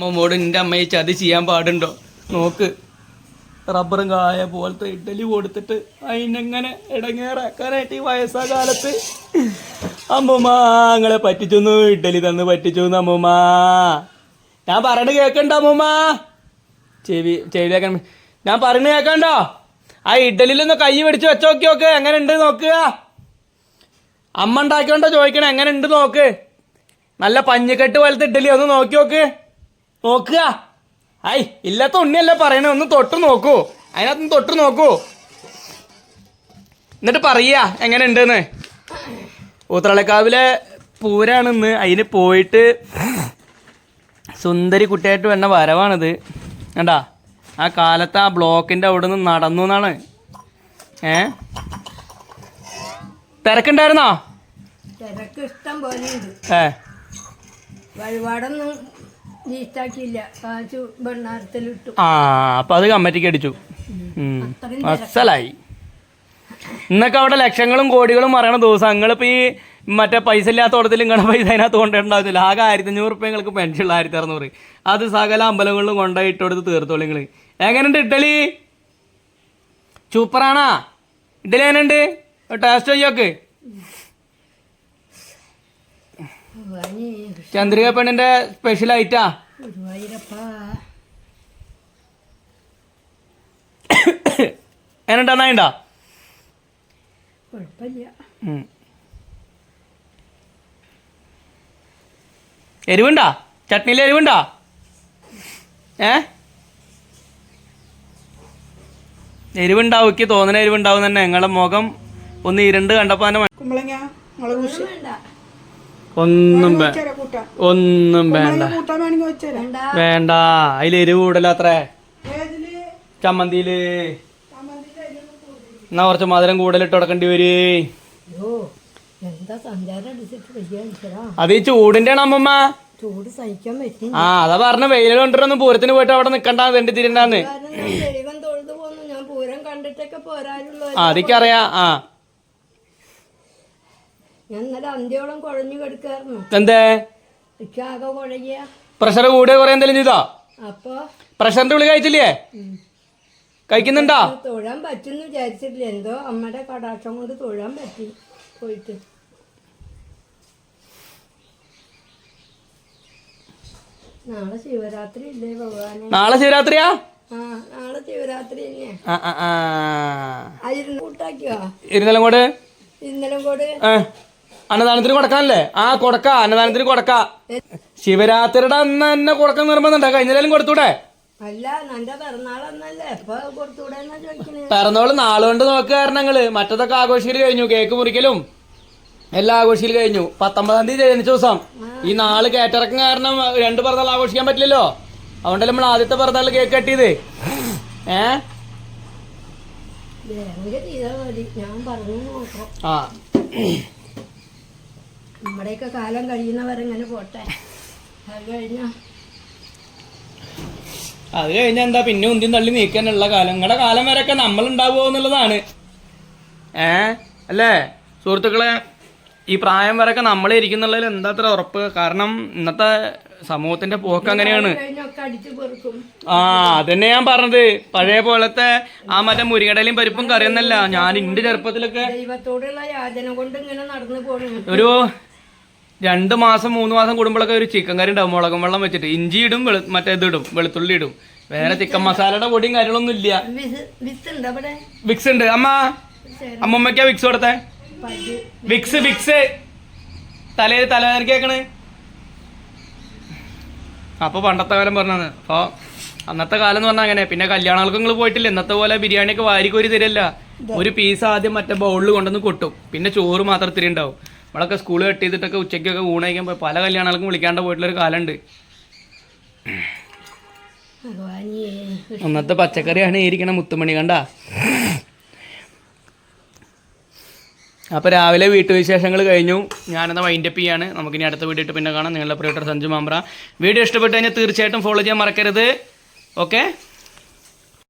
അമ്മമ്മോട് എന്റെ അമ്മയെ ചതി ചെയ്യാൻ പാടുണ്ടോ? നോക്ക്. റബ്ബറും കായ പോലത്തെ ഇഡലി കൊടുത്തിട്ട് അതിനെങ്ങനെ ഇടങ്ങേറാക്കാനായിട്ട് ഈ വയസ്സാ കാലത്ത് അമ്മൂമ്മ നിങ്ങളെ പറ്റിച്ചൊന്നു ഇഡ്ഡലി തന്ന് പറ്റിച്ചു അമ്മമാ ഞാൻ പറയണ കേൾക്കണ്ട അമ്മൂമ്മ. ചെവി ചെവിയിലേക്കാൻ ഞാൻ പറയണത് കേൾക്കണ്ടോ ആ ഇഡ്ഡലിലൊന്ന് കൈ പിടിച്ച് വെച്ച് നോക്കി നോക്ക് എങ്ങനെ ഉണ്ട് നോക്കുക. അമ്മ ഉണ്ടാക്കിയോണ്ടോ ചോദിക്കണേ എങ്ങനെ ഉണ്ട് നോക്ക്. നല്ല പഞ്ഞിക്കെട്ട് പോലത്തെ ഇഡലി ഒന്ന് നോക്കി നോക്ക്. നോക്കുക. ഐ ഇല്ലാത്ത ഉണ്ണിയല്ല പറയണേ? ഒന്ന് തൊട്ട് നോക്കൂ. അതിനകത്ത് തൊട്ട് നോക്കൂ. എന്നിട്ട് പറയുക എങ്ങനെ ഉണ്ടെന്ന് ഊത്രളക്കാവിലെ പൂരാണ് ഇന്ന് അതിന് പോയിട്ട് സുന്ദരി കുട്ടിയായിട്ട് വന്ന വരവാണിത്. കണ്ടാ? ആ കാലത്ത് ആ ബ്ലോക്കിന്റെ അവിടെ നിന്ന് നടന്നു എന്നാണ്. ഏ? തിരക്കുണ്ടായിരുന്നോ? തിരക്ക് ഇഷ്ടം പോലെ ഏ? വഴിപാടൊന്നും ആ അപ്പൊ അത് കമ്മറ്റിക്ക് അടിച്ചു. അസലായി. ഇന്നൊക്കെ അവിടെ ലക്ഷങ്ങളും കോടികളും പറയണ ദിവസം നിങ്ങളിപ്പോ ഈ മറ്റേ പൈസ ഇല്ലാത്ത ഓടത്തിൽ നിങ്ങളുടെ പൈസ അതിനകത്ത് കൊണ്ടുണ്ടാവില്ല ആകെ ആയിരത്തി അഞ്ഞൂറ് റുപ്യ നിങ്ങൾക്ക് പെൻഷൻ ഉള്ള ആയിരത്തി അറുന്നൂറ് അത് സകല അമ്പലങ്ങളിലും കൊണ്ടുപോയി ഇട്ടുകൊടുത്ത് തീർത്തോളൂ നിങ്ങൾ എങ്ങനെയുണ്ട് ഇഡ്ഡലി? സൂപ്പറാണാ ഇഡ്ഡലി എങ്ങനെയുണ്ട്? ടേസ്റ്റ് ചെയ്യോക്ക് ചന്ദ്രിക പെണ്ണിന്റെ സ്പെഷ്യൽ ഐറ്റാ ഗുരുവായൂരപ്പ. എങ്ങനെ നന്നായിണ്ടോ? കുഴപ്പമില്ല. എരിവുണ്ടാ? ചട്നിയിൽ എരിവുണ്ടാ? ഏ? എരിവുണ്ടാവും എനിക്ക് തോന്നുന്ന എരിവുണ്ടാവും തന്നെ. നിങ്ങളെ മുഖം ഒന്ന് ഇരുണ്ട് കണ്ടപ്പോ തന്നെ കുമ്പളങ്ങ മുളക് ഒന്നും ഒന്നും വേണ്ട. വേണ്ട. വേണ്ട. അതിൽ എരിവ് കൂടല്ലോ അത്രേ ചമ്മന്തിയിൽ. എന്നാ കുറച്ച് മധുരം കൂടുതലിട്ട് കൊടുക്കേണ്ടി വരേ. അത് ഈ ചൂടിന്റെ ആണ് അമ്മമ്മ. ചൂട് സഹിക്കാൻ പറ്റും. ആ അതാ പറഞ്ഞ വെയിൽ കൊണ്ടിട്ടൊന്നും പൂരത്തിന് പോയിട്ട് അവിടെ നിക്കണ്ട വേണ്ടി തിരിണ്ടാന്ന് ദൈവം തൊഴുതു പോന്നു. ഞാൻ പൂരം കണ്ടിട്ടൊക്കെ പോരാനുള്ള ആ അതിക്കറിയാ. ആ. ഞാൻ ഇന്നലെ അന്ത്യോളം കുഴഞ്ഞു കിടക്കായിരുന്നു. എന്തേ? പ്രഷർ കൂടെ കുറെ എന്തെങ്കിലും ചെയ്താ? അപ്പൊ? പ്രഷറിന്റെ ഉള്ളിൽ കഴിച്ചില്ലേ? കഴിക്കുന്നുണ്ടോ? തൊഴാൻ പറ്റുമെന്ന് വിചാരിച്ചിട്ടില്ല. എന്തോ അമ്മയുടെ കടാക്ഷം കൊണ്ട് തൊഴാൻ പറ്റി പോയിട്ട്. നാളെ ശിവരാത്രി ഇല്ലേ ഭഗവാനെ? നാളെ ശിവരാത്രിയാ? ആ നാളെ ശിവരാത്രി തന്നെയാ കൂട്ടാക്കിയോ? ഇരുന്നാലും കൂടെ? ഇന്നലെ കൂടെ? അന്നദാനത്തിന് കൊടുക്കാനല്ലേ ആ കൊടുക്ക അന്നദാനത്തിന് കൊടുക്ക. ശിവരാത്രിയുടെ അന്ന് തന്നെ കൊടുക്കാൻ നിർബന്ധമുണ്ടോ. കഴിഞ്ഞാലും കൊടുത്തൂടെ? പിറന്നോൾ നാളുകൊണ്ട് നോക്കുക കാരണങ്ങൾ. മറ്റതൊക്കെ ആഘോഷിക്കൽ കഴിഞ്ഞു. കേക്ക് മുറിക്കലും എല്ലാ ആഘോഷിക്കൽ കഴിഞ്ഞു. പത്തൊമ്പതാം തീയതി ജനിച്ച ദിവസം. ഈ നാൾ കേറ്റിറക്കം കാരണം രണ്ട് പിറന്നാൾ ആഘോഷിക്കാൻ പറ്റില്ലല്ലോ. അതുകൊണ്ടല്ലേ നമ്മൾ ആദ്യത്തെ പിറന്നാൾ കേക്ക് കട്ടിയത്. ഏ? ആ. നമ്മുടെയൊക്കെ കാലം കഴിയുന്നവരെങ്ങനെ പോട്ടെ. അത് കഴിഞ്ഞ. അത് കഴിഞ്ഞാൽ എന്താ പിന്നെ ഉന്തിയും തള്ളി നീക്കാനുള്ള കാലം? നിങ്ങളുടെ കാലം വരെയൊക്കെ നമ്മൾ ഉണ്ടാവുമോ എന്നുള്ളതാണ്. ഏ? അല്ലേ? സുഹൃത്തുക്കളെ ഈ പ്രായം വരെയൊക്കെ നമ്മളെ ഇരിക്കുന്നുള്ളതിൽ എന്താ അത്ര ഉറപ്പ്? കാരണം ഇന്നത്തെ സമൂഹത്തിന്റെ പോക്ക് അങ്ങനെയാണ്. ആ അതന്നെ ഞാൻ പറഞ്ഞത്. പഴയ പോലത്തെ ആ മറ്റേ മുരിങ്ങടലയും പരിപ്പും കറിയൊന്നല്ല. ഞാൻ ഇന്റെ ചെറുപ്പത്തിലൊക്കെ ഒരു രണ്ട് മാസം മൂന്ന് മാസം കൂടുമ്പോഴൊക്കെ ഒരു ചിക്കൻ കറി ഉണ്ടാവും മുളകും വെള്ളം വെച്ചിട്ട്. ഇഞ്ചി ഇടും വെളു മറ്റേ ഇത് ഇടും വെളുത്തുള്ളി ഇടും വേറെ ചിക്കൻ മസാലയുടെ പൊടിയും കാര്യങ്ങളൊന്നും ഇല്ല. വിക്സ് ഉണ്ട്. അമ്മ അമ്മമ്മക്കാ വിക്സ് കൊടുത്തേ? Vicks Vicks. തലേ തലവേദന കേക്കണ് അപ്പൊ പണ്ടത്തെ കാലം പറഞ്ഞത് അപ്പൊ അന്നത്തെ കാലം എന്ന് പറഞ്ഞാൽ അങ്ങനെ. പിന്നെ കല്യാണങ്ങൾക്ക് നിങ്ങൾ പോയിട്ടില്ല. ഇന്നത്തെ പോലെ ബിരിയാണിയൊക്കെ വാരിക്കോരി തരില്ല ഒരു പീസ് ആദ്യം മറ്റേ ബൗളിൽ കൊണ്ടുവന്ന് കൊട്ടും. പിന്നെ ചോറ് മാത്രം ഇത്തിരി ഉണ്ടാവും. നമ്മളൊക്കെ സ്കൂൾ കട്ട് ചെയ്തിട്ടൊക്കെ ഉച്ചയ്ക്കൊക്കെ ഊണയിക്കാൻ പോയി പല കല്യാണങ്ങൾക്കും വിളിക്കാണ്ട് പോയിട്ടുള്ളൊരു കാലമുണ്ട്. അന്നത്തെ പച്ചക്കറിയാണ് ഇരിക്കണം ഇരിക്കണ മുത്തുമണി കണ്ട? അപ്പോൾ രാവിലെ വീട്ടുവിശേഷങ്ങൾ കഴിഞ്ഞു. ഞാനെന്നാൽ വൈൻഡപ്പ് ചെയ്യാണ്. നമുക്കിനി അടുത്ത വീഡിയോ ഇട്ട് പിന്നെ കാണാം. നിങ്ങളുടെ പ്രിയപ്പെട്ട സഞ്ജു മാമ്പ്ര. വീഡിയോ ഇഷ്ടപ്പെട്ടു കഴിഞ്ഞാൽ തീർച്ചയായിട്ടും ഫോളോ ചെയ്യാൻ മറക്കരുത്. ഓക്കെ